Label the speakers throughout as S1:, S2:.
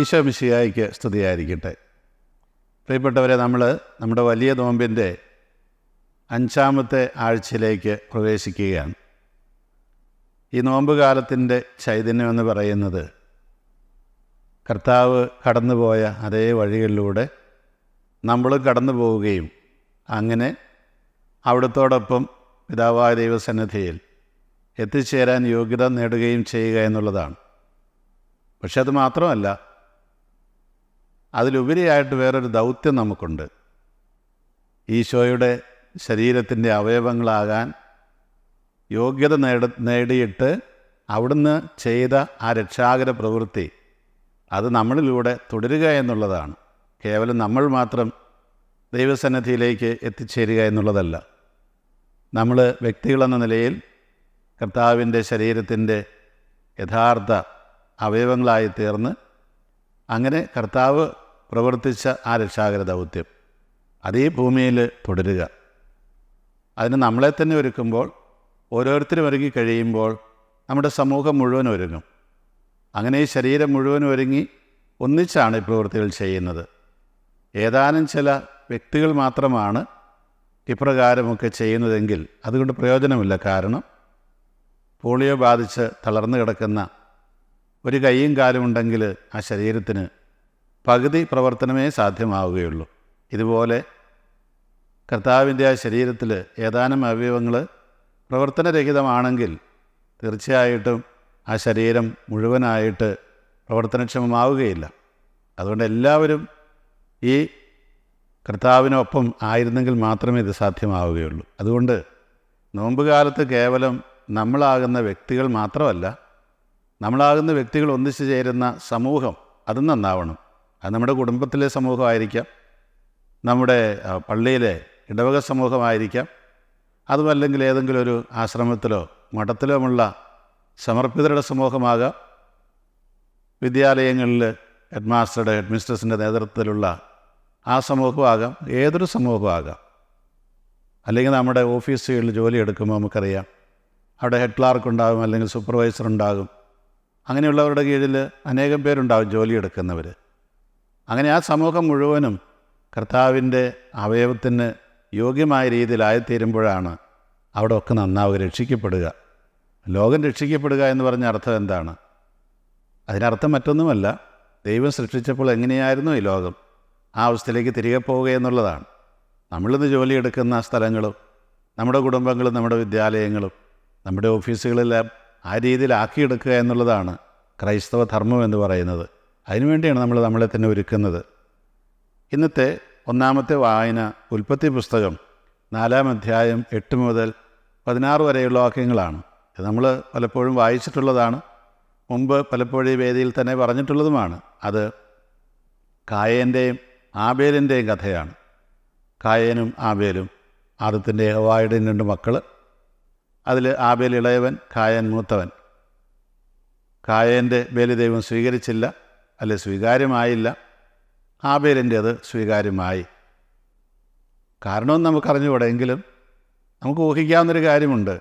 S1: ഈശോ മിശിയായിക്ക് സ്തുതിയായിരിക്കട്ടെ. പ്രിയപ്പെട്ടവരെ നമ്മൾ നമ്മുടെ വലിയ നോമ്പിന്റെ അഞ്ചാമത്തെ ആഴ്ചയിലേക്ക് പ്രവേശിക്കുകയാണ്. ഈ നോമ്പ് കാലത്തിന്റെ ചൈതന്യം എന്ന് പറയുന്നത് കർത്താവ് കടന്നുപോയ അതേ വഴികളിലൂടെ നമ്മൾ കടന്നു പോവുകയും അങ്ങനെ അവിടുത്തോടൊപ്പം പിതാവായ ദൈവസന്നിധിയിൽ എത്തിച്ചേരാൻ യോഗ്യത നേടുകയും ചെയ്യുക എന്നുള്ളതാണ്. പക്ഷെ അത് മാത്രമല്ല അതിലുപരിയായിട്ട് വേറൊരു ദൗത്യം നമുക്കുണ്ട്. ഈശോയുടെ ശരീരത്തിന്റെ അവയവങ്ങളാകാൻ യോഗ്യത നേട നേടിയിട്ട് അവിടുന്ന് ചെയ്ത ആ രക്ഷാകര പ്രവൃത്തി അത് നമ്മളിലൂടെ തുടരുക എന്നുള്ളതാണ്. കേവലം നമ്മൾ മാത്രം ദൈവസന്നിധിയിലേക്ക് എത്തിച്ചേരുക എന്നുള്ളതല്ല. നമ്മൾ വ്യക്തികളെന്ന നിലയിൽ കർത്താവിന്റെ ശരീരത്തിന്റെ യഥാർത്ഥ അവയവങ്ങളായി തീർന്ന് അങ്ങനെ കർത്താവ് പ്രവർത്തിച്ച ആ രക്ഷാകര ദൗത്യം അതേ ഭൂമിയിൽ തുടരുക. അതിന് നമ്മളെ തന്നെ ഒരുക്കുമ്പോൾ ഓരോരുത്തരും ഒരുങ്ങി കഴിയുമ്പോൾ നമ്മുടെ സമൂഹം മുഴുവൻ ഒരുങ്ങും. അങ്ങനെ ഈ ശരീരം മുഴുവൻ ഒരുങ്ങി ഒന്നിച്ചാണ് ഈ പ്രവൃത്തികൾ ചെയ്യുന്നത്. ഏതാനും ചില വ്യക്തികൾ മാത്രമാണ് ഇപ്രകാരമൊക്കെ ചെയ്യുന്നതെങ്കിൽ അതുകൊണ്ട് പ്രയോജനമില്ല. കാരണം പോളിയോ ബാധിച്ച് തളർന്നു കിടക്കുന്ന ഒരു കൈയും കാലും ഉണ്ടെങ്കിൽ ആ ശരീരത്തിന് പകുതി പ്രവർത്തനമേ സാധ്യമാവുകയുള്ളൂ. ഇതുപോലെ കർത്താവിന്റെ ആ ശരീരത്തിൽ ഏതാനും അവയവങ്ങൾ പ്രവർത്തനരഹിതമാണെങ്കിൽ തീർച്ചയായിട്ടും ആ ശരീരം മുഴുവനായിട്ട് പ്രവർത്തനക്ഷമമാവുകയില്ല. അതുകൊണ്ട് എല്ലാവരും ഈ കർത്താവിനൊപ്പം ആയിരുന്നെങ്കിൽ മാത്രമേ ഇത് സാധ്യമാവുകയുള്ളൂ. അതുകൊണ്ട് നോമ്പുകാലത്ത് കേവലം നമ്മളാകുന്ന വ്യക്തികൾ മാത്രമല്ല നമ്മളാകുന്ന വ്യക്തികൾ ഒന്നിച്ചു ചേരുന്ന സമൂഹം അത് നന്നാവണം. അത് നമ്മുടെ കുടുംബത്തിലെ സമൂഹമായിരിക്കാം. നമ്മുടെ പള്ളിയിലെ ഇടവക സമൂഹമായിരിക്കാം. അതുമല്ലെങ്കിൽ ഏതെങ്കിലും ഒരു ആശ്രമത്തിലോ മഠത്തിലുമുള്ള സമർപ്പിതരുടെ സമൂഹമാകാം. വിദ്യാലയങ്ങളിൽ ഹെഡ് മാസ്റ്ററുടെ ഹെഡ് മിസ്റ്റേഴ്സിന്റെ നേതൃത്വത്തിലുള്ള ആ സമൂഹമാകാം. ഏതൊരു സമൂഹമാകാം. അല്ലെങ്കിൽ നമ്മുടെ ഓഫീസുകളിൽ ജോലി എടുക്കുമ്പോൾ നമുക്കറിയാം. അവിടെ ഹെഡ് ക്ലാർക്ക് ഉണ്ടാകും അല്ലെങ്കിൽ സൂപ്പർവൈസർ ഉണ്ടാകും അങ്ങനെയുള്ളവരുടെ കീഴിൽ അനേകം പേരുണ്ടാവും ജോലിയെടുക്കുന്നവർ അങ്ങനെ ആ സമൂഹം മുഴുവനും കർത്താവിന്റെ അവയവത്തിന് യോഗ്യമായ രീതിയിലായിത്തീരുമ്പോഴാണ് അവിടെ ഒക്കെ നന്നാവുക രക്ഷിക്കപ്പെടുക. ലോകം രക്ഷിക്കപ്പെടുക എന്ന് പറഞ്ഞ അർത്ഥം എന്താണ്? അതിനർത്ഥം മറ്റൊന്നുമല്ല. ദൈവം സൃഷ്ടിച്ചപ്പോൾ എങ്ങനെയായിരുന്നു ഈ ലോകം? ആ അവസ്ഥയിലേക്ക് തിരികെ പോവുക എന്നുള്ളതാണ്. നമ്മളിന്ന് ജോലിയെടുക്കുന്ന സ്ഥലങ്ങളും നമ്മുടെ കുടുംബങ്ങളും നമ്മുടെ വിദ്യാലയങ്ങളും നമ്മുടെ ഓഫീസുകളെല്ലാം ആ രീതിയിലാക്കിയെടുക്കുക എന്നുള്ളതാണ് ക്രൈസ്തവ ധർമ്മം എന്ന് പറയുന്നത്. അതിനുവേണ്ടിയാണ് നമ്മൾ നമ്മളെ തന്നെ ഒരുക്കുന്നത്. ഇന്നത്തെ ഒന്നാമത്തെ വായന ഉൽപ്പത്തി പുസ്തകം നാലാം അധ്യായം എട്ട് മുതൽ പതിനാറ് വരെയുള്ള വാക്യങ്ങളാണ്. ഇത് നമ്മൾ പലപ്പോഴും വായിച്ചിട്ടുള്ളതാണ്. മുമ്പ് പലപ്പോഴും ഈ വേദിയിൽ തന്നെ പറഞ്ഞിട്ടുള്ളതുമാണ്. അത് കായേന്റെയും ആബേലിന്റെയും കഥയാണ്. കായേനും ആബേലും ആദത്തിന്റെ ഹവായുടെയും രണ്ട് മക്കൾ അതിൽ ആബേൽ ഇളയവൻ കായൻ മൂത്തവൻ. കായന്റെ ബലിദൈവം സ്വീകരിച്ചില്ല അല്ലെ സ്വീകാര്യമായില്ല. ആബേലിന്റെ അത് സ്വീകാര്യമായി. കാരണവും നമുക്കറിഞ്ഞുകൂടെ എങ്കിലും നമുക്ക് ഊഹിക്കാവുന്നൊരു കാര്യമുണ്ട്.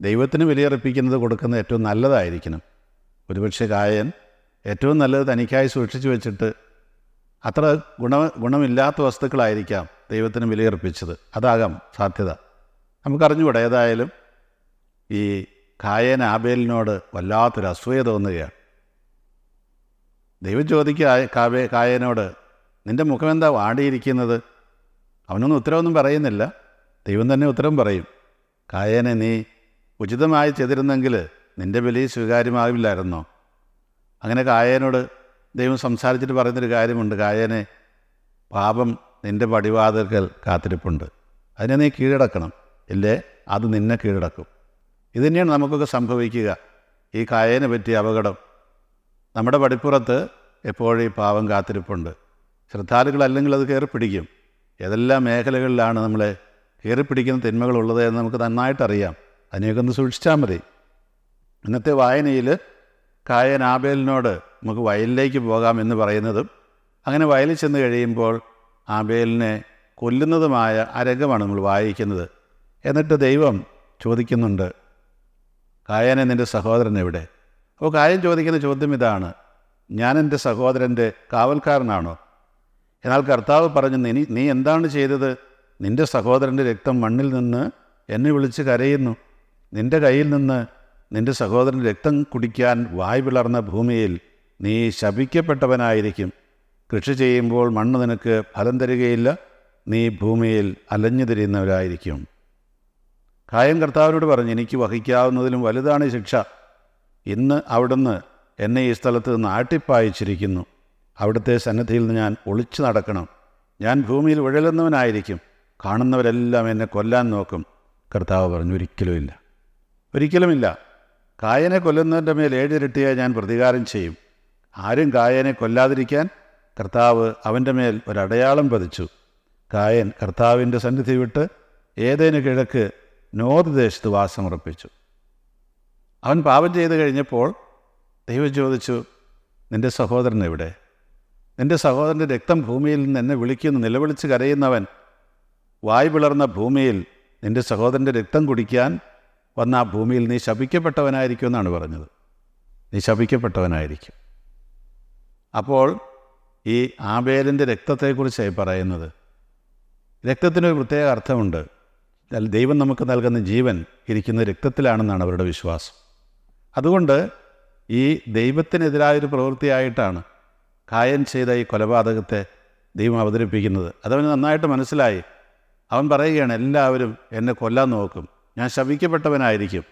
S1: ദൈവത്തിന് ബലിയർപ്പിക്കുന്നത് കൊടുക്കുന്നത് ഏറ്റവും നല്ലതായിരിക്കണം. ഒരുപക്ഷെ കായൻ ഏറ്റവും നല്ലത് തനിക്കായി സൂക്ഷിച്ചു വെച്ചിട്ട് അത്ര ഗുണ ഗുണമില്ലാത്ത വസ്തുക്കളായിരിക്കാം ദൈവത്തിന് വിലയർപ്പിച്ചത് അതാകാം സാധ്യത. നമുക്കറിഞ്ഞുകൂടെ ഏതായാലും ഈ കായൻ ആബേലിനോട് വല്ലാത്തൊരു അസൂയ തോന്നുകയാണ്. ദൈവം ചോദിക്കുക കാവേ കായനോട് നിന്റെ മുഖമെന്താ വാടിയിരിക്കുന്നത്? അവനൊന്നും ഉത്തരവൊന്നും പറയുന്നില്ല. ദൈവം തന്നെ ഉത്തരം പറയും കായനെ നീ ഉചിതമായി ചെയ്തിരുന്നെങ്കിൽ നിന്റെ ബലി സ്വീകാര്യമാവില്ലായിരുന്നോ? അങ്ങനെ കായനോട് ദൈവം സംസാരിച്ചിട്ട് പറയുന്നൊരു കാര്യമുണ്ട്. കായനെ പാപം നിന്റെ പടിവാതിൽക്കൽ കാത്തിരിപ്പുണ്ട്. അതിനെ നീ കീഴടക്കണം. ഇല്ലേ? അത് നിന്നെ കീഴടക്കും. ഇത് തന്നെയാണ് നമുക്കൊക്കെ സംഭവിക്കുക. ഈ കായേനെ പറ്റിയ അപകടം. നമ്മുടെ പടിപ്പുറത്ത് എപ്പോഴും ഈ പാവം കാത്തിരിപ്പുണ്ട്. ശ്രദ്ധാലുക്കളല്ലെങ്കിൽ അത് കയറി പിടിക്കും. ഏതെല്ലാം മേഖലകളിലാണ് നമ്മളെ കയറി പിടിക്കുന്ന തിന്മകളുള്ളത് എന്ന് നമുക്ക് നന്നായിട്ടറിയാം. അതിനെയൊക്കെ ഒന്ന് സൂക്ഷിച്ചാൽ മതി. ഇന്നത്തെ വായനയിൽ കായൻ ആബേലിനോട് നമുക്ക് വയലിലേക്ക് പോകാം എന്ന് പറയുന്നതും അങ്ങനെ വയലിൽ ചെന്ന് കഴിയുമ്പോൾ ആബേലിനെ കൊല്ലുന്നതുമായ അരംഗമാണ് നമ്മൾ വായിക്കുന്നത്. എന്നിട്ട് ദൈവം ചോദിക്കുന്നുണ്ട് കായനെ നിന്റെ സഹോദരൻ എവിടെ? അപ്പോൾ കായൻ ചോദിക്കുന്ന ചോദ്യം ഇതാണ് ഞാൻ എന്റെ സഹോദരന്റെ കാവൽക്കാരനാണോ? എന്നാൽ കർത്താവ് പറഞ്ഞു നീ നീ എന്താണ് ചെയ്തത്? നിന്റെ സഹോദരന്റെ രക്തം മണ്ണിൽ നിന്ന് എന്നെ വിളിച്ച് കരയുന്നു. നിന്റെ കയ്യിൽ നിന്ന് നിന്റെ സഹോദരന്റെ രക്തം കുടിക്കാൻ വായ് പിളർന്ന ഭൂമിയിൽ നീ ശപിക്കപ്പെട്ടവനായിരിക്കും. കൃഷി ചെയ്യുമ്പോൾ മണ്ണ് നിനക്ക് ഫലം തരികയില്ല. നീ ഭൂമിയിൽ അലഞ്ഞു തിരിയുന്നവരായിരിക്കും. കായം കർത്താവിനോട് പറഞ്ഞു എനിക്ക് വഹിക്കാവുന്നതിലും വലുതാണ് ശിക്ഷ. ഇന്ന് അവിടുന്ന് എന്നെ ഈ സ്ഥലത്ത് നിന്ന് ആട്ടിപ്പായിച്ചിരിക്കുന്നു. അവിടുത്തെ സന്നദ്ധിയിൽ നിന്ന് ഞാൻ ഒളിച്ചു നടക്കണം. ഞാൻ ഭൂമിയിൽ ഉഴലുന്നവനായിരിക്കും. കാണുന്നവരെല്ലാം എന്നെ കൊല്ലാൻ നോക്കും. കർത്താവ് പറഞ്ഞു ഒരിക്കലുമില്ല ഒരിക്കലുമില്ല കായനെ കൊല്ലുന്നതിന്റെ മേൽ ഏഴിരട്ടിയായി ഞാൻ പ്രതികാരം ചെയ്യും. ആരും കായനെ കൊല്ലാതിരിക്കാൻ കർത്താവ് അവന്റെ മേൽ ഒരടയാളം പതിച്ചു. കായൻ കർത്താവിന്റെ സന്നിധി വിട്ട് ഏതേനു കിഴക്ക് നോർത്ത് ദേശത്ത് വാസമുറപ്പിച്ചു അവൻ പാപം ചെയ്തു കഴിഞ്ഞപ്പോൾ ദൈവം ചോദിച്ചു നിന്റെ സഹോദരൻ എവിടെ? നിന്റെ സഹോദരന്റെ രക്തം ഭൂമിയിൽ നിന്ന് എന്നെ വിളിക്കുന്നു നിലവിളിച്ച് കരയുന്നവൻ വായ് പിളർന്ന ഭൂമിയിൽ നിന്റെ സഹോദരന്റെ രക്തം കുടിക്കാൻ വന്ന ആ ഭൂമിയിൽ നീ ശപിക്കപ്പെട്ടവനായിരിക്കും എന്നാണ് പറഞ്ഞത്. നീ ശപിക്കപ്പെട്ടവനായിരിക്കും. അപ്പോൾ ഈ ആബേലിന്റെ രക്തത്തെക്കുറിച്ചായി പറയുന്നത് രക്തത്തിനൊരു പ്രത്യേക അർത്ഥമുണ്ട്. ദൈവം നമുക്ക് നൽകുന്ന ജീവൻ ഇരിക്കുന്ന രക്തത്തിലാണെന്നാണ് അവരുടെ വിശ്വാസം. അതുകൊണ്ട് ഈ ദൈവത്തിനെതിരായൊരു പ്രവൃത്തിയായിട്ടാണ് കായൻ ചെയ്ത ഈ കൊലപാതകത്തെ ദൈവം അവതരിപ്പിക്കുന്നത്. അതവന് നന്നായിട്ട് മനസ്സിലായി. അവൻ പറയുകയാണ് എല്ലാവരും എന്നെ കൊല്ലാൻ നോക്കും. ഞാൻ ശപിക്കപ്പെട്ടവനായിരിക്കും.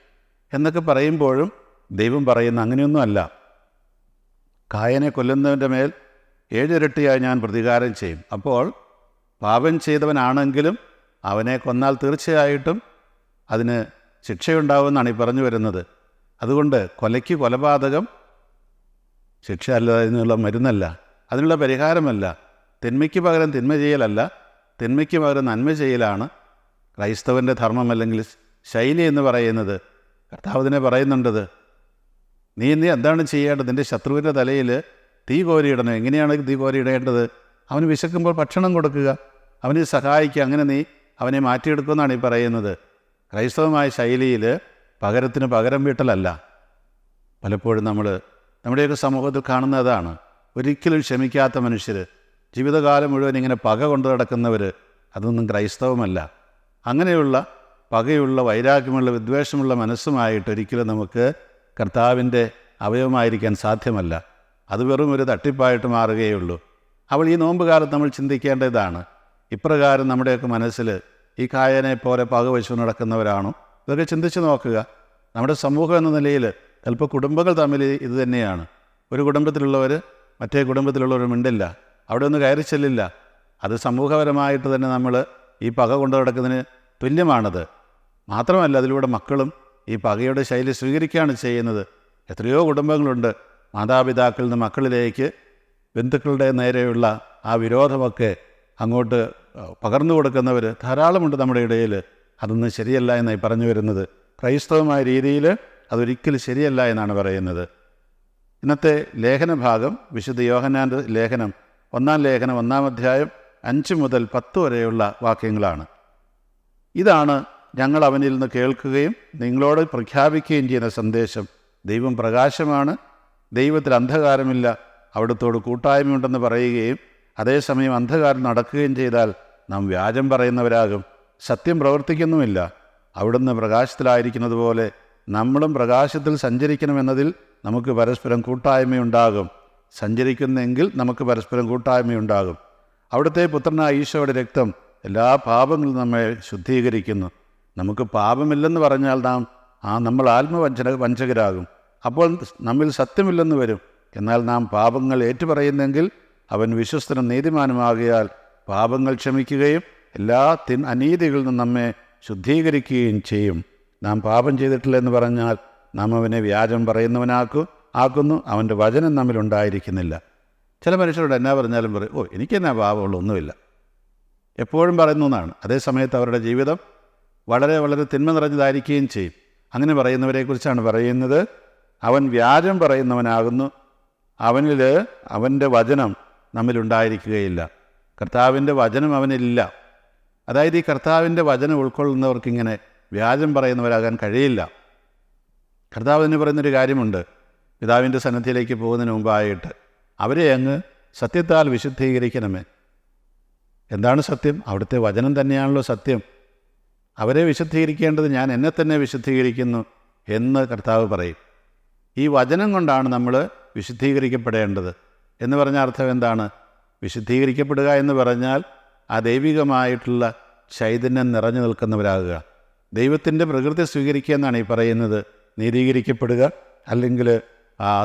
S1: എന്നൊക്കെ പറയുമ്പോഴും ദൈവം പറയുന്ന അങ്ങനെയൊന്നുമല്ല കായനെ കൊല്ലുന്നവന്റെ മേൽ ഏഴിരട്ടിയായി ഞാൻ പ്രതികാരം ചെയ്യും. അപ്പോൾ പാപം ചെയ്തവനാണെങ്കിലും അവനെ കൊന്നാൽ തീർച്ചയായിട്ടും അതിന് ശിക്ഷയുണ്ടാവുമെന്നാണ് ഈ പറഞ്ഞു വരുന്നത്. അതുകൊണ്ട് കൊലയ്ക്ക് കൊലപാതകം ശിക്ഷ അല്ല അതിനുള്ള മരുന്നല്ല. അതിനുള്ള പരിഹാരമല്ല. തിന്മയ്ക്ക് പകരം തിന്മ ചെയ്യലല്ല. തിന്മയ്ക്ക് പകരം നന്മ ചെയ്യലാണ്. ക്രൈസ്തവന്റെ ധർമ്മം അല്ലെങ്കിൽ ശൈലി എന്ന് പറയുന്നത് കർത്താവിനെ പറയുന്നുണ്ടത് നീ നീ എന്താണ് ചെയ്യേണ്ടത്? നിന്റെ ശത്രുവിന്റെ തലയിൽ തീ കോരിയിടണം. എങ്ങനെയാണ് തീ കോരിയിടേണ്ടത്? അവന് വിശക്കുമ്പോൾ ഭക്ഷണം കൊടുക്കുക. അവനെ സഹായിക്കുക. അങ്ങനെ നീ അവനെ മാറ്റിയെടുക്കുമെന്നാണ് ഈ പറയുന്നത്. ക്രൈസ്തവമായ ശൈലിയിൽ പകരത്തിന് പകരം വീട്ടലല്ല. പലപ്പോഴും നമ്മൾ നമ്മുടെയൊക്കെ സമൂഹത്തിൽ കാണുന്നതാണ് ഒരിക്കലും ക്ഷമിക്കാത്ത മനുഷ്യർ ജീവിതകാലം മുഴുവൻ ഇങ്ങനെ പക കൊണ്ടു നടക്കുന്നവർ അതൊന്നും ക്രൈസ്തവമല്ല. അങ്ങനെയുള്ള പകയുള്ള വൈരാഗ്യമുള്ള വിദ്വേഷമുള്ള മനസ്സുമായിട്ട് ഒരിക്കലും നമുക്ക് കർത്താവിന്റെ അവയവമായിരിക്കാൻ സാധ്യമല്ല. അത് വെറും ഒരു തട്ടിപ്പായിട്ട് മാറുകയുള്ളൂ അവൾ ഈ നോമ്പ് കാലത്ത് നമ്മൾ ചിന്തിക്കേണ്ടതാണ് ഇപ്രകാരം നമ്മുടെയൊക്കെ മനസ്സിൽ ഈ കായനെ പോലെ പകവശു നടക്കുന്നവരാണോ? ഇതൊക്കെ ചിന്തിച്ച് നോക്കുക. നമ്മുടെ സമൂഹം എന്ന നിലയിൽ ചിലപ്പോൾ കുടുംബങ്ങൾ തമ്മിൽ ഇത് തന്നെയാണ്. ഒരു കുടുംബത്തിലുള്ളവർ മറ്റേ കുടുംബത്തിലുള്ളവർ മിണ്ടില്ല. അവിടെ ഒന്ന് കയറി ചെല്ലില്ല. അത് സമൂഹപരമായിട്ട് തന്നെ നമ്മൾ ഈ പക കൊണ്ടു നടക്കുന്നതിന് തുല്യമാണത്. മാത്രമല്ല അതിലൂടെ മക്കളും ഈ പകയുടെ ശൈലി സ്വീകരിക്കുകയാണ് ചെയ്യുന്നത്. എത്രയോ കുടുംബങ്ങളുണ്ട്. മാതാപിതാക്കളിൽ നിന്ന് മക്കളിലേക്ക് ബന്ധുക്കളുടെ നേരെയുള്ള ആ വിരോധമൊക്കെ അങ്ങോട്ട് പകർന്നു കൊടുക്കുന്നവർ ധാരാളമുണ്ട് നമ്മുടെ ഇടയിൽ. അതൊന്നും ശരിയല്ല എന്നായി പറഞ്ഞു വരുന്നത്. ക്രൈസ്തവമായ രീതിയിൽ അതൊരിക്കലും ശരിയല്ല എന്നാണ് പറയുന്നത്. ഇന്നത്തെ ലേഖന ഭാഗം വിശുദ്ധ യോഹനാന്റെ ലേഖനം ഒന്നാം ലേഖനം ഒന്നാം അധ്യായം അഞ്ച് മുതൽ പത്ത് വരെയുള്ള വാക്യങ്ങളാണ്. ഇതാണ് ഞങ്ങൾ അവനിൽ നിന്ന് കേൾക്കുകയും നിങ്ങളോട് പ്രഖ്യാപിക്കുകയും ചെയ്യുന്ന സന്ദേശം. ദൈവം പ്രകാശമാണ്. ദൈവത്തിൽ അന്ധകാരമില്ല. അവിടുത്തോട് കൂട്ടായ്മയുണ്ടെന്ന് പറയുകയും അതേസമയം അന്ധകാരം നടക്കുകയും ചെയ്താൽ നാം വ്യാജം പറയുന്നവരാകും. സത്യം പ്രവർത്തിക്കുന്നുമില്ല. അവിടുന്ന് പ്രകാശത്തിലായിരിക്കുന്നത് പോലെ നമ്മളും പ്രകാശത്തിൽ സഞ്ചരിക്കണമെന്നതിൽ നമുക്ക് പരസ്പരം കൂട്ടായ്മയുണ്ടാകും. സഞ്ചരിക്കുന്നെങ്കിൽ നമുക്ക് പരസ്പരം കൂട്ടായ്മയുണ്ടാകും. അവിടുത്തെ പുത്രനായ ഈശോയുടെ രക്തം എല്ലാ പാപങ്ങളും നമ്മെ ശുദ്ധീകരിക്കുന്നു. നമുക്ക് പാപമില്ലെന്ന് പറഞ്ഞാൽ നാം ആ നമ്മൾ ആത്മവഞ്ചന വഞ്ചകരാകും. അപ്പോൾ നമ്മിൽ സത്യമില്ലെന്ന് വരും. എന്നാൽ നാം പാപങ്ങൾ ഏറ്റുപറയുന്നെങ്കിൽ അവൻ വിശ്വസ്തനും നീതിമാനുമാകിയാൽ പാപങ്ങൾ ക്ഷമിക്കുകയും എല്ലാ തിൻ അനീതികളിൽ നിന്നും നമ്മെ ശുദ്ധീകരിക്കുകയും ചെയ്യും. നാം പാപം ചെയ്തിട്ടില്ല എന്ന് പറഞ്ഞാൽ നാം അവനെ വ്യാജം പറയുന്നവനാക്കു ആക്കുന്നു. അവന്റെ വചനം നമ്മിൽ ഉണ്ടായിരിക്കുന്നില്ല. ചില മനുഷ്യരോട് എന്നാ പറഞ്ഞാലും പറയും ഓ എനിക്കെന്നാ പാപമുള്ള ഒന്നുമില്ല. എപ്പോഴും പറയുന്നതാണ് അതേ സമയത്ത് അവരുടെ ജീവിതം വളരെ വളരെ തിന്മ നിറഞ്ഞതായിരിക്കുകയും ചെയ്യും. അങ്ങനെ പറയുന്നവരെക്കുറിച്ചാണ് പറയുന്നത്. അവൻ വ്യാജം പറയുന്നവനാകുന്നു. അവനിൽ അവന്റെ വചനം നമ്മിലുണ്ടായിരിക്കുകയില്ല. കർത്താവിന്റെ വചനം അവനില്ല അതായത് ഈ കർത്താവിന്റെ വചനം ഉൾക്കൊള്ളുന്നവർക്കിങ്ങനെ വ്യാജം പറയുന്നവരാകാൻ കഴിയില്ല. കർത്താവ് തന്നെ പറയുന്നൊരു കാര്യമുണ്ട്. പിതാവിന്റെ സന്നദ്ധിയിലേക്ക് പോകുന്നതിന് മുമ്പായിട്ട് അവരെ അങ്ങ് സത്യത്താൽ വിശുദ്ധീകരിക്കണമേ. എന്താണ് സത്യം? അവിടുത്തെ വചനം തന്നെയാണല്ലോ സത്യം. അവരെ വിശുദ്ധീകരിക്കേണ്ടത് ഞാൻ എന്നെ തന്നെ വിശുദ്ധീകരിക്കുന്നു എന്ന് കർത്താവ് പറയും. ഈ വചനം കൊണ്ടാണ് നമ്മൾ വിശുദ്ധീകരിക്കപ്പെടേണ്ടത്. എന്ന് പറഞ്ഞ അർത്ഥം എന്താണ്? വിശുദ്ധീകരിക്കപ്പെടുക എന്ന് പറഞ്ഞാൽ ആ ദൈവികമായിട്ടുള്ള ചൈതന്യം നിറഞ്ഞു നിൽക്കുന്നവരാകുക. ദൈവത്തിന്റെ പ്രകൃതി സ്വീകരിക്കുക എന്നാണ് ഈ പറയുന്നത്. നീതീകരിക്കപ്പെടുക അല്ലെങ്കിൽ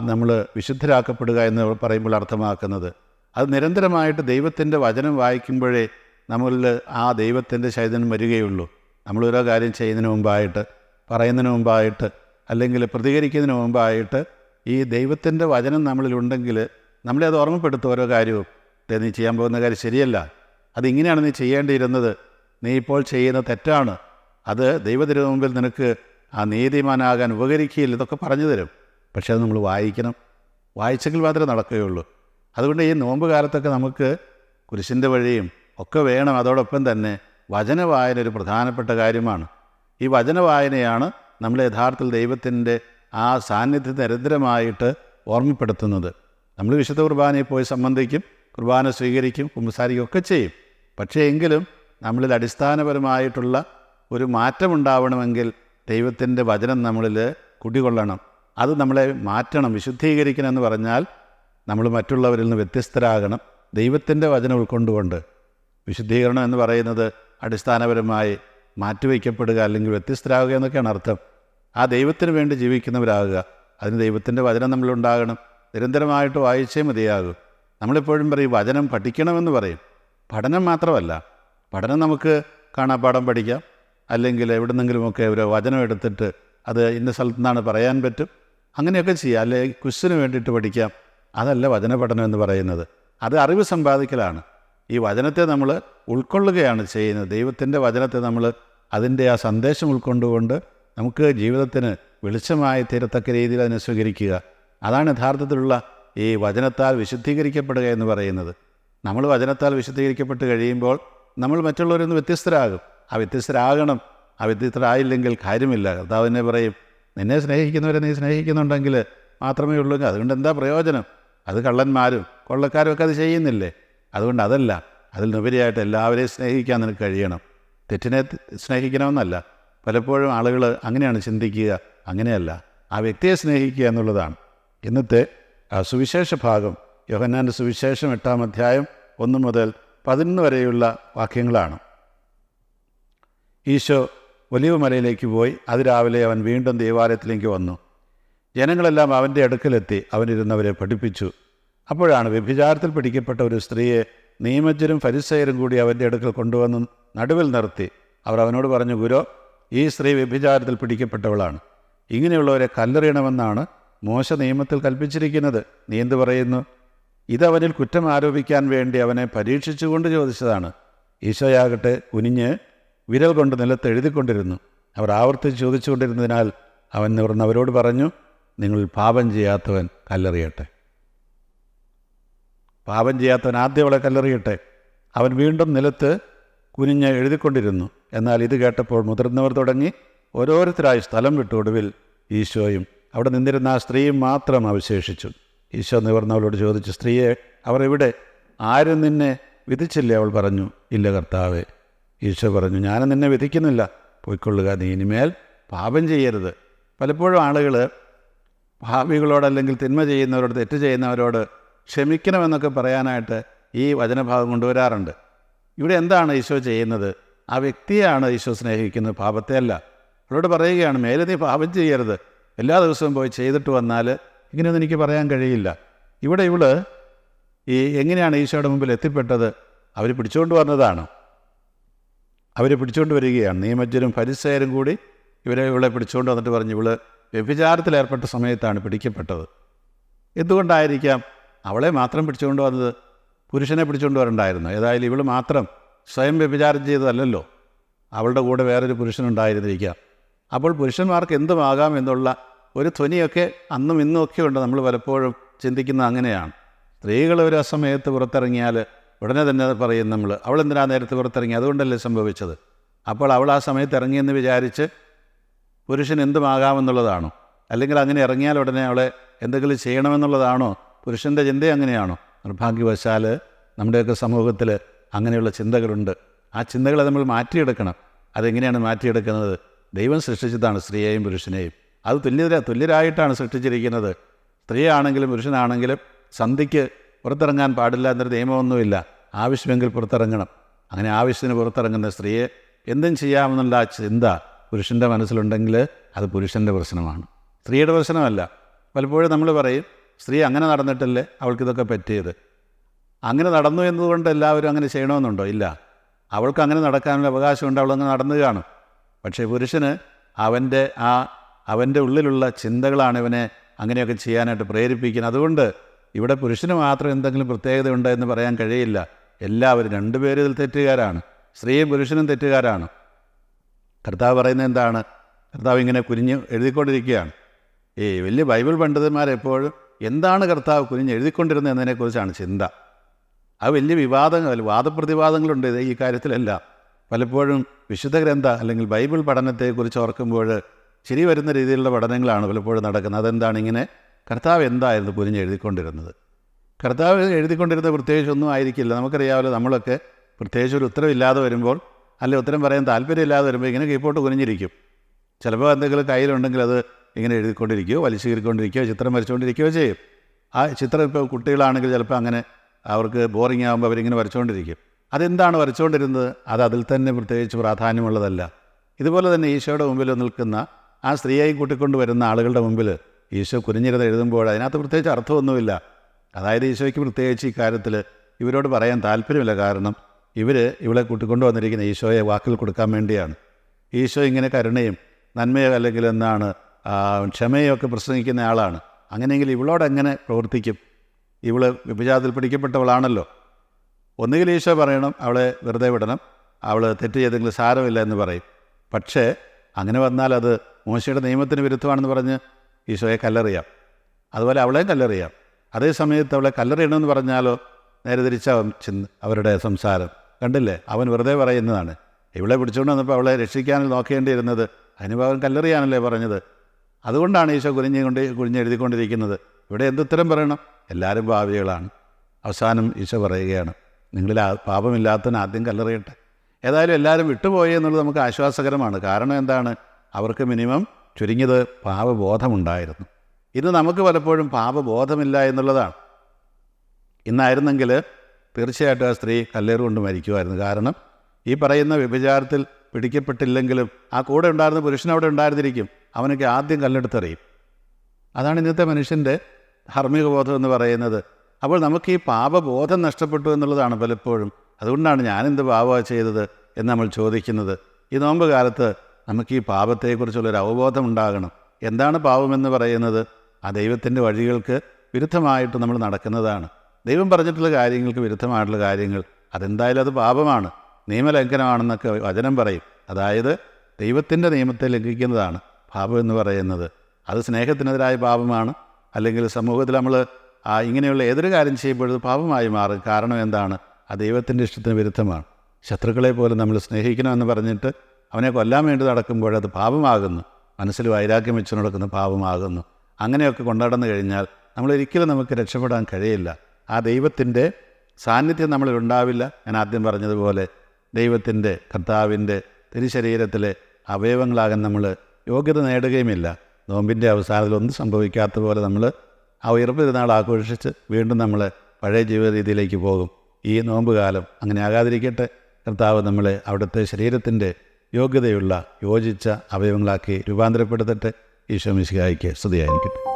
S1: നമ്മൾ വിശുദ്ധരാക്കപ്പെടുക എന്ന് പറയുമ്പോൾ അർത്ഥമാക്കുന്നത്. അത് നിരന്തരമായിട്ട് ദൈവത്തിന്റെ വചനം വായിക്കുമ്പോഴേ നമ്മളിൽ ആ ദൈവത്തിന്റെ ചൈതന്യം വരികയുള്ളൂ. നമ്മൾ ഓരോ കാര്യം ചെയ്യുന്നതിന് മുമ്പായിട്ട് പറയുന്നതിന് മുമ്പായിട്ട് അല്ലെങ്കിൽ പ്രതികരിക്കുന്നതിന് മുമ്പായിട്ട് ഈ ദൈവത്തിന്റെ വചനം നമ്മളിലുണ്ടെങ്കിൽ നമ്മളെ അത് ഓർമ്മപ്പെടുത്തും ഓരോ കാര്യവും. നീ ചെയ്യാൻ പോകുന്ന കാര്യം ശരിയല്ല. അതിങ്ങനെയാണ് നീ ചെയ്യേണ്ടിയിരുന്നത്. നീ ഇപ്പോൾ ചെയ്യുന്ന തെറ്റാണ്. അത് ദൈവത്തിന് മുമ്പിൽ നിനക്ക് ആ നീതിമാനാകാൻ ഉപകരിക്കുകയില്ല. ഇതൊക്കെ പറഞ്ഞു തരും. പക്ഷേ അത് നമ്മൾ വായിക്കണം. വായിച്ചെങ്കിൽ മാത്രമേ നടക്കുകയുള്ളൂ. അതുകൊണ്ട് ഈ നോമ്പ് കാലത്തൊക്കെ നമുക്ക് കുരിശിന്റെ വഴിയും ഒക്കെ വേണം. അതോടൊപ്പം തന്നെ വചനവായന ഒരു പ്രധാനപ്പെട്ട കാര്യമാണ്. ഈ വചനവായനയാണ് നമ്മൾ യഥാർത്ഥത്തിൽ ദൈവത്തിന്റെ ആ സാന്നിധ്യം നിരന്തരമായിട്ട് ഓർമ്മപ്പെടുത്തുന്നത്. നമ്മൾ വിശുദ്ധ കുർബാനയിൽ പോയി സംബന്ധിക്കും കുർബാന സ്വീകരിക്കും കുമ്പസാരിക്കും ഒക്കെ ചെയ്യും. പക്ഷേ എങ്കിലും നമ്മളിൽ അടിസ്ഥാനപരമായിട്ടുള്ള ഒരു മാറ്റമുണ്ടാവണമെങ്കിൽ ദൈവത്തിന്റെ വചനം നമ്മളിൽ കുടികൊള്ളണം. അത് നമ്മളെ മാറ്റണം വിശുദ്ധീകരിക്കണം എന്ന് പറഞ്ഞാൽ നമ്മൾ മറ്റുള്ളവരിൽ നിന്ന് വ്യത്യസ്തരാകണം. ദൈവത്തിന്റെ വചനം ഉൾക്കൊണ്ടുകൊണ്ട് വിശുദ്ധീകരണം എന്ന് പറയുന്നത് അടിസ്ഥാനപരമായി മാറ്റിവെക്കപ്പെടുക അല്ലെങ്കിൽ വ്യത്യസ്തരാകുക എന്നൊക്കെയാണ് അർത്ഥം. ആ ദൈവത്തിന് വേണ്ടി ജീവിക്കുന്നവരാകുക. അതിന് ദൈവത്തിന്റെ വചനം നമ്മളുണ്ടാകണം നിരന്തരമായിട്ട് വായിച്ചേ മതിയാകും. നമ്മളെപ്പോഴും പറയും വചനം പഠിക്കണമെന്ന് പറയും. പഠനം മാത്രമല്ല. പഠനം നമുക്ക് കാണാപ്പാടം പഠിക്കാം. അല്ലെങ്കിൽ എവിടെന്നെങ്കിലുമൊക്കെ ഒരു വചനം എടുത്തിട്ട് അത് ഇന്ന സ്ഥലത്തു നിന്നാണ് പറയാൻ പറ്റും. അങ്ങനെയൊക്കെ ചെയ്യാം. അല്ലെ ക്വസ്റ്റിന് വേണ്ടിയിട്ട് പഠിക്കാം. അതല്ല വചന പഠനം എന്ന് പറയുന്നത്. അത് അറിവ് സമ്പാദിക്കലാണ്. ഈ വചനത്തെ നമ്മൾ ഉൾക്കൊള്ളുകയാണ് ചെയ്യുന്നത്. ദൈവത്തിന്റെ വചനത്തെ നമ്മൾ അതിന്റെ ആ സന്ദേശം ഉൾക്കൊണ്ടുകൊണ്ട് നമുക്ക് ജീവിതത്തിന് വെളിച്ചമായി തീരത്തക്ക രീതിയിൽ അതിനെ സ്വീകരിക്കുക. അതാണ് യഥാർത്ഥത്തിലുള്ള ഈ വചനത്താൽ വിശുദ്ധീകരിക്കപ്പെടുക എന്ന് പറയുന്നത്. നമ്മൾ വചനത്താൽ വിശുദ്ധീകരിക്കപ്പെട്ട് കഴിയുമ്പോൾ നമ്മൾ മറ്റുള്ളവരിൽ നിന്ന് വ്യത്യസ്തരാകും. ആ വ്യത്യസ്തരാകണം ആ വ്യത്യസ്തരായില്ലെങ്കിൽ കാര്യമില്ല. കർത്താവിനെ പറയും നിന്നെ സ്നേഹിക്കുന്നവരെ നീ സ്നേഹിക്കുന്നുണ്ടെങ്കിൽ മാത്രമേ ഉള്ളൂ. അതുകൊണ്ട് എന്താ പ്രയോജനം? അത് കള്ളന്മാരും കൊള്ളക്കാരും ഒക്കെ അത് ചെയ്യുന്നില്ലേ? അതുകൊണ്ട് അതല്ല അതിൽ നിന്നുപരിയായിട്ട് എല്ലാവരെയും സ്നേഹിക്കാൻ നിനക്ക് കഴിയണം. തെറ്റിനെ സ്നേഹിക്കണമെന്നല്ല. പലപ്പോഴും ആളുകൾ അങ്ങനെയാണ് ചിന്തിക്കുക അങ്ങനെയല്ല. ആ വ്യക്തിയെ സ്നേഹിക്കുക എന്നുള്ളതാണ്. ഇന്നത്തെ സുവിശേഷ ഭാഗം യോഹന്നാന്റെ സുവിശേഷം എട്ടാം അധ്യായം ഒന്ന് മുതൽ പതിനൊന്ന് വരെയുള്ള വാക്യങ്ങളാണ്. ഈശോ ഒലിവ് മലയിലേക്ക് പോയി. അതിരാവിലെ അവൻ വീണ്ടും ദേവാലയത്തിലേക്ക് വന്നു. ജനങ്ങളെല്ലാം അവന്റെ അടുക്കലെത്തി അവനിരുന്നവരെ പഠിപ്പിച്ചു. അപ്പോഴാണ് വ്യഭിചാരത്തിൽ പിടിക്കപ്പെട്ട ഒരു സ്ത്രീയെ നിയമജ്ഞരും ഫരിസയരും കൂടി അവന്റെ അടുക്കൽ കൊണ്ടുവന്ന് നടുവിൽ നിർത്തി. അവർ അവനോട് പറഞ്ഞു ഗുരു ഈ സ്ത്രീ വ്യഭിചാരത്തിൽ പിടിക്കപ്പെട്ടവളാണ്. ഇങ്ങനെയുള്ളവരെ കല്ലെറിയണമെന്നാണ് മോശ നിയമത്തിൽ കൽപ്പിച്ചിരിക്കുന്നത്. നീ എന്ത് പറയുന്നു? ഇതവനിൽ കുറ്റം ആരോപിക്കാൻ വേണ്ടി അവനെ പരീക്ഷിച്ചുകൊണ്ട് ചോദിച്ചതാണ്. ഈശോയാകട്ടെ കുനിഞ്ഞ് വിരൽ കൊണ്ട് നിലത്ത് എഴുതിക്കൊണ്ടിരുന്നു. അവർ ആവർത്തിച്ച് ചോദിച്ചുകൊണ്ടിരുന്നതിനാൽ അവൻ നിവർന്നവരോട് പറഞ്ഞു നിങ്ങൾ പാപം ചെയ്യാത്തവൻ കല്ലെറിയട്ടെ. പാപം ചെയ്യാത്തവൻ ആദ്യം അവളെ കല്ലെറിയട്ടെ. അവൻ വീണ്ടും നിലത്ത് കുനിഞ്ഞ് എഴുതിക്കൊണ്ടിരുന്നു. എന്നാൽ ഇത് കേട്ടപ്പോൾ മുതിർന്നവർ തുടങ്ങി ഓരോരുത്തരായി സ്ഥലം വിട്ടു ഒടുവിൽ ഈശോയും അവിടെ നിന്നിരുന്ന ആ സ്ത്രീയും മാത്രം അവശേഷിച്ചു. ഈശോ നിവർന്നവളോട് ചോദിച്ചു സ്ത്രീയെ അവർ ഇവിടെ ആരും നിന്നെ വിധിച്ചില്ലേ? അവൾ പറഞ്ഞു ഇല്ല കർത്താവേ. ഈശോ പറഞ്ഞു ഞാൻ നിന്നെ വിധിക്കുന്നില്ല. പോയിക്കൊള്ളുക നീ ഇനിമേൽ പാപം ചെയ്യരുത്. പലപ്പോഴും ആളുകൾ ഭാവികളോട് അല്ലെങ്കിൽ തിന്മ ചെയ്യുന്നവരോട് തെറ്റ് ചെയ്യുന്നവരോട് ക്ഷമിക്കണമെന്നൊക്കെ പറയാനായിട്ട് ഈ വചനഭാഗം കൊണ്ടുവരാറുണ്ട്. ഇവിടെ എന്താണ് ഈശോ ചെയ്യുന്നത്? ആ വ്യക്തിയാണ് ഈശോ സ്നേഹിക്കുന്നത് പാപത്തെയല്ല. അവളോട് പറയുകയാണ് മേലെ നീ പാപം ചെയ്യരുത്. എല്ലാ ദിവസവും പോയി ചെയ്തിട്ട് വന്നാൽ ഇങ്ങനെയൊന്നും എനിക്ക് പറയാൻ കഴിയില്ല. ഇവിടെ ഇവൾ ഈ എങ്ങനെയാണ് ഈശോയുടെ മുമ്പിൽ എത്തിപ്പെട്ടത്? അവർ പിടിച്ചുകൊണ്ട് വന്നതാണ്. അവർ പിടിച്ചുകൊണ്ട് വരികയാണ്. നിയമജ്ഞരും പരിസയരും കൂടി ഇവരെ ഇവളെ പിടിച്ചുകൊണ്ട് വന്നിട്ട് പറഞ്ഞു ഇവൾ വ്യഭിചാരത്തിലേർപ്പെട്ട സമയത്താണ് പിടിക്കപ്പെട്ടത്. എന്തുകൊണ്ടായിരിക്കാം അവളെ മാത്രം പിടിച്ചുകൊണ്ട് വന്നത്? പുരുഷനെ പിടിച്ചുകൊണ്ട് വരണ്ടായിരുന്നു. ഏതായാലും ഇവൾ മാത്രം സ്വയം വ്യഭിചാരം ചെയ്തതല്ലല്ലോ. അവളുടെ കൂടെ വേറൊരു പുരുഷനുണ്ടായിരുന്നിരിക്കാം. അപ്പോൾ പുരുഷന്മാർക്ക് എന്തുമാകാം എന്നുള്ള ഒരു ധ്വനിയൊക്കെ അന്നും ഇന്നും ഒക്കെ ഉണ്ട് നമ്മൾ പലപ്പോഴും ചിന്തിക്കുന്ന അങ്ങനെയാണ്. സ്ത്രീകൾ ഒരു അസമയത്ത് പുറത്തിറങ്ങിയാൽ ഉടനെ തന്നെ പറയും നമ്മൾ അവൾ എന്തിനാ നേരത്തെ പുറത്തിറങ്ങി? അതുകൊണ്ടല്ലേ സംഭവിച്ചത്? അപ്പോൾ അവൾ ആ സമയത്ത് ഇറങ്ങിയെന്ന് വിചാരിച്ച് പുരുഷൻ എന്തുമാകാമെന്നുള്ളതാണോ അല്ലെങ്കിൽ അങ്ങനെ ഇറങ്ങിയാൽ ഉടനെ അവളെ എന്തെങ്കിലും ചെയ്യണമെന്നുള്ളതാണോ? പുരുഷന്റെ ചിന്ത അങ്ങനെയാണോ? നിർഭാഗ്യവശാൽ നമ്മുടെയൊക്കെ സമൂഹത്തിൽ അങ്ങനെയുള്ള ചിന്തകളുണ്ട്. ആ ചിന്തകളെ നമ്മൾ മാറ്റിയെടുക്കണം. അതെങ്ങനെയാണ് മാറ്റിയെടുക്കുന്നത്? ദൈവം സൃഷ്ടിച്ചതാണ് സ്ത്രീയെയും പുരുഷനെയും. അത് തുല്യത തുല്യരായിട്ടാണ് സൃഷ്ടിച്ചിരിക്കുന്നത്. സ്ത്രീയാണെങ്കിലും പുരുഷനാണെങ്കിലും സന്ധിക്ക് പുറത്തിറങ്ങാൻ പാടില്ല എന്നൊരു നിയമമൊന്നുമില്ല. ആവശ്യമെങ്കിൽ പുറത്തിറങ്ങണം. അങ്ങനെ ആവശ്യത്തിന് പുറത്തിറങ്ങുന്ന സ്ത്രീയെ എന്തും ചെയ്യാമെന്നുള്ള ആ ചിന്ത പുരുഷന്റെ മനസ്സിലുണ്ടെങ്കിൽ അത് പുരുഷന്റെ പ്രശ്നമാണ്. സ്ത്രീയുടെ പ്രശ്നമല്ല. പലപ്പോഴും നമ്മൾ പറയും സ്ത്രീ അങ്ങനെ നടന്നിട്ടല്ലേ അവൾക്കിതൊക്കെ പറ്റിയത്? അങ്ങനെ നടന്നു എന്നതുകൊണ്ട് എല്ലാവരും അങ്ങനെ ചെയ്യണമെന്നുണ്ടോ? ഇല്ല. അവൾക്ക് അങ്ങനെ നടക്കാനുള്ള അവകാശമുണ്ട്. അവളങ്ങനെ നടന്നു കാണും. പക്ഷേ പുരുഷന് അവന്റെ ആ അവന്റെ ഉള്ളിലുള്ള ചിന്തകളാണ് ഇവനെ അങ്ങനെയൊക്കെ ചെയ്യാനായിട്ട് പ്രേരിപ്പിക്കുന്നത്. അതുകൊണ്ട് ഇവിടെ പുരുഷന് മാത്രം എന്തെങ്കിലും പ്രത്യേകത ഉണ്ട് എന്ന് പറയാൻ കഴിയില്ല. എല്ലാവരും രണ്ടുപേരും ഇതിൽ തെറ്റുകാരാണ്. സ്ത്രീയും പുരുഷനും തെറ്റുകാരാണ്. കർത്താവ് പറയുന്നത് എന്താണ്? കർത്താവ് ഇങ്ങനെ കുനിഞ്ഞ് എഴുതിക്കൊണ്ടിരിക്കുകയാണ്. ഈ വലിയ ബൈബിൾ പണ്ഡിതന്മാരെപ്പോഴും എന്താണ് കർത്താവ് കുനിഞ്ഞ് എഴുതിക്കൊണ്ടിരുന്നത് എന്നതിനെക്കുറിച്ചാണ് ചിന്ത. അത് വലിയ വിവാദങ്ങൾ വാദപ്രതിവാദങ്ങളുണ്ട് ഈ കാര്യത്തിലെല്ലാം. പലപ്പോഴും വിശുദ്ധ ഗ്രന്ഥ അല്ലെങ്കിൽ ബൈബിൾ പഠനത്തെക്കുറിച്ച് ഓർക്കുമ്പോൾ ശരി വരുന്ന രീതിയിലുള്ള പഠനങ്ങളാണ് പലപ്പോഴും നടക്കുന്നത്. അതെന്താണ്? ഇങ്ങനെ കർത്താവ് എന്തായിരുന്നു പുരിഞ്ഞ് എഴുതിക്കൊണ്ടിരുന്നത്? കർത്താവ് എഴുതിക്കൊണ്ടിരുന്ന പ്രത്യേകിച്ച് ഒന്നും ആയിരിക്കില്ല. നമുക്കറിയാമല്ലോ നമ്മളൊക്കെ പ്രത്യേകിച്ച് ഒരു ഉത്തരവില്ലാതെ വരുമ്പോൾ അല്ലെ ഉത്തരം പറയാൻ താല്പര്യമില്ലാതെ വരുമ്പോൾ ഇങ്ങനെ കീപ്പോട്ട് കുനിഞ്ഞിരിക്കും. ചിലപ്പോൾ എന്തെങ്കിലും കയ്യിലുണ്ടെങ്കിൽ അത് ഇങ്ങനെ എഴുതിക്കൊണ്ടിരിക്കുകയോ വലിച്ചു കീറിക്കൊണ്ടിരിക്കുകയോ ചിത്രം വരച്ചുകൊണ്ടിരിക്കുകയോ ചെയ്യും. ആ ചിത്രം ഇപ്പോൾ കുട്ടികളാണെങ്കിൽ ചിലപ്പോൾ അങ്ങനെ അവർക്ക് ബോറിംഗ് ആകുമ്പോൾ അവരിങ്ങനെ വരച്ചുകൊണ്ടിരിക്കും. അതെന്താണ് വരച്ചുകൊണ്ടിരുന്നത്? അത് അതിൽ തന്നെ പ്രത്യേകിച്ച് പ്രാധാന്യമുള്ളതല്ല. ഇതുപോലെ തന്നെ ഈശോയുടെ മുമ്പിൽ നിൽക്കുന്ന ആ സ്ത്രീയായി കൂട്ടിക്കൊണ്ട് വരുന്ന ആളുകളുടെ മുമ്പിൽ ഈശോ കുനിഞ്ഞിരുന്ന് എഴുതുമ്പോൾ അതിനകത്ത് പ്രത്യേകിച്ച് അർത്ഥമൊന്നുമില്ല. അതായത് ഈശോയ്ക്ക് പ്രത്യേകിച്ച് ഈ കാര്യത്തിൽ ഇവരോട് പറയാൻ താല്പര്യമില്ല. കാരണം ഇവർ ഇവളെ കൂട്ടിക്കൊണ്ടു വന്നിരിക്കുന്ന ഈശോയെ വാക്കിൽ കൊടുക്കാൻ വേണ്ടിയാണ്. ഈശോ ഇങ്ങനെ കരുണയും നന്മയോ അല്ലെങ്കിൽ എന്താണ് ക്ഷമയോ ഒക്കെ പ്രസംഗിക്കുന്ന ആളാണ്. അങ്ങനെയെങ്കിൽ ഇവളോട് എങ്ങനെ പ്രവർത്തിക്കും? ഇവൾ വിഭജാതത്തിൽ പിടിക്കപ്പെട്ടവളാണല്ലോ. ഒന്നുകിൽ ഈശോ പറയണം അവളെ വെറുതെ വിടണം അവൾ തെറ്റ് ചെയ്തെങ്കിലും സാരമില്ല എന്ന് പറയും. പക്ഷേ അങ്ങനെ വന്നാൽ അത് മോശയുടെ നിയമത്തിന് വിരുദ്ധമാണെന്ന് പറഞ്ഞ് ഈശോയെ കല്ലെറിയാം. അതുപോലെ അവളെയും കല്ലെറിയാം. അതേ സമയത്ത് അവളെ കല്ലെറിയണമെന്ന് പറഞ്ഞാലോ നേരെ തിരിച്ചാവും ചിന്ത അവരുടെ സംസാരം. കണ്ടില്ലേ? അവൻ വെറുതെ പറയുന്നതാണ്. ഇവളെ പിടിച്ചുകൊണ്ട് വന്നപ്പോൾ അവളെ രക്ഷിക്കാനും നോക്കേണ്ടിയിരുന്നത് പകരം കല്ലെറിയാനല്ലേ പറഞ്ഞത്? അതുകൊണ്ടാണ് ഈശോ കുനിഞ്ഞുകൊണ്ട് കുനിഞ്ഞെഴുതിക്കൊണ്ടിരിക്കുന്നത്. ഇവിടെ എന്തുത്തരം പറയണം? എല്ലാവരും ഭാവികളാണ്. അവസാനം ഈശോ പറയുകയാണ്. നിങ്ങളിൽ പാപമില്ലാത്തവൻ ആദ്യം കല്ലെറിയട്ടെ. ഏതായാലും എല്ലാവരും വിട്ടുപോയി എന്നുള്ളത് നമുക്ക് ആശ്വാസകരമാണ്. കാരണം എന്താണ്? അവർക്ക് മിനിമം ചുരുങ്ങിയത് പാപബോധമുണ്ടായിരുന്നു. ഇന്ന് നമുക്ക് പലപ്പോഴും പാപബോധമില്ല എന്നുള്ളതാണ്. ഇന്നായിരുന്നെങ്കിൽ തീർച്ചയായിട്ടും ആ സ്ത്രീ കല്ലേറുകൊണ്ട് മരിക്കുമായിരുന്നു. കാരണം ഈ പറയുന്ന വ്യഭിചാരത്തിൽ പിടിക്കപ്പെട്ടില്ലെങ്കിലും ആ കൂടെ ഉണ്ടായിരുന്ന പുരുഷൻ അവിടെ ഉണ്ടായിരുന്നിരിക്കും. അവനൊക്കെ ആദ്യം കല്ലെടുത്തെറിയും. അതാണ് ഇന്നത്തെ മനുഷ്യന്റെ ധാർമ്മിക ബോധം എന്ന് പറയുന്നത്. അപ്പോൾ നമുക്ക് ഈ പാപബോധം നഷ്ടപ്പെട്ടു എന്നുള്ളതാണ് പലപ്പോഴും. അതുകൊണ്ടാണ് ഞാനെന്ത് പാപമാണ് ചെയ്തത് എന്ന് നമ്മൾ ചോദിക്കുന്നത്. ഈ നോമ്പ് കാലത്ത് നമുക്ക് ഈ പാപത്തെക്കുറിച്ചുള്ളൊരു അവബോധം ഉണ്ടാകണം. എന്താണ് പാപമെന്ന് പറയുന്നത്? ആ ദൈവത്തിന്റെ വഴികൾക്ക് വിരുദ്ധമായിട്ട് നമ്മൾ നടക്കുന്നതാണ്. ദൈവം പറഞ്ഞിട്ടുള്ള കാര്യങ്ങൾക്ക് വിരുദ്ധമായിട്ടുള്ള കാര്യങ്ങൾ. അതെന്തായാലും അത് പാപമാണ്. നിയമലംഘനമാണെന്നൊക്കെ വചനം പറയും. അതായത് ദൈവത്തിന്റെ നിയമത്തെ ലംഘിക്കുന്നതാണ് പാപം എന്ന് പറയുന്നത്. അത് സ്നേഹത്തിനെതിരായ പാപമാണ്. അല്ലെങ്കിൽ സമൂഹത്തിൽ നമ്മൾ ആ ഇങ്ങനെയുള്ള ഏതൊരു കാര്യം ചെയ്യുമ്പോഴും പാപമായി മാറും. കാരണം എന്താണ്? ആ ദൈവത്തിന്റെ ഇഷ്ടത്തിന് വിരുദ്ധമാണ്. ശത്രുക്കളെ പോലും നമ്മൾ സ്നേഹിക്കണമെന്ന് പറഞ്ഞിട്ട് അവനെ കൊല്ലാൻ വേണ്ടി നടക്കുമ്പോൾ അത് പാപമാകുന്നു. മനസ്സിൽ വൈരാഗ്യം വെച്ച് നടക്കുന്ന പാപമാകുന്നു. അങ്ങനെയൊക്കെ കൊണ്ടാടന്നു കഴിഞ്ഞാൽ നമ്മൾ ഒരിക്കലും നമുക്ക് രക്ഷപ്പെടാൻ കഴിയില്ല. ആ ദൈവത്തിന്റെ സാന്നിധ്യം നമ്മളിൽ ഉണ്ടാവില്ല. ഞാൻ ആദ്യം പറഞ്ഞതുപോലെ ദൈവത്തിന്റെ കർത്താവിന്റെ തിരുശരീരത്തിലെ അവയവങ്ങളാകാൻ നമ്മൾ യോഗ്യത നേടുകയുമില്ല. നോമ്പിന്റെ അവസാനത്തിൽ ഒന്നും സംഭവിക്കാത്ത പോലെ നമ്മൾ ആ ഉയർപ്പ് തിരുനാൾ ആഘോഷിച്ച് വീണ്ടും നമ്മൾ പഴയ ജീവിത രീതിയിലേക്ക് പോകും. ഈ നോമ്പ് കാലം അങ്ങനെ ആകാതിരിക്കട്ടെ. കർത്താവ് നമ്മളെ അവിടുത്തെ ശരീരത്തിന്റെ യോഗ്യതയുള്ള യോജിച്ച അവയവങ്ങളാക്കി രൂപാന്തരപ്പെടുത്തട്ടെ. ഈശോ മിശിഹായിക്ക് സ്തുതിയായിരിക്കട്ടെ.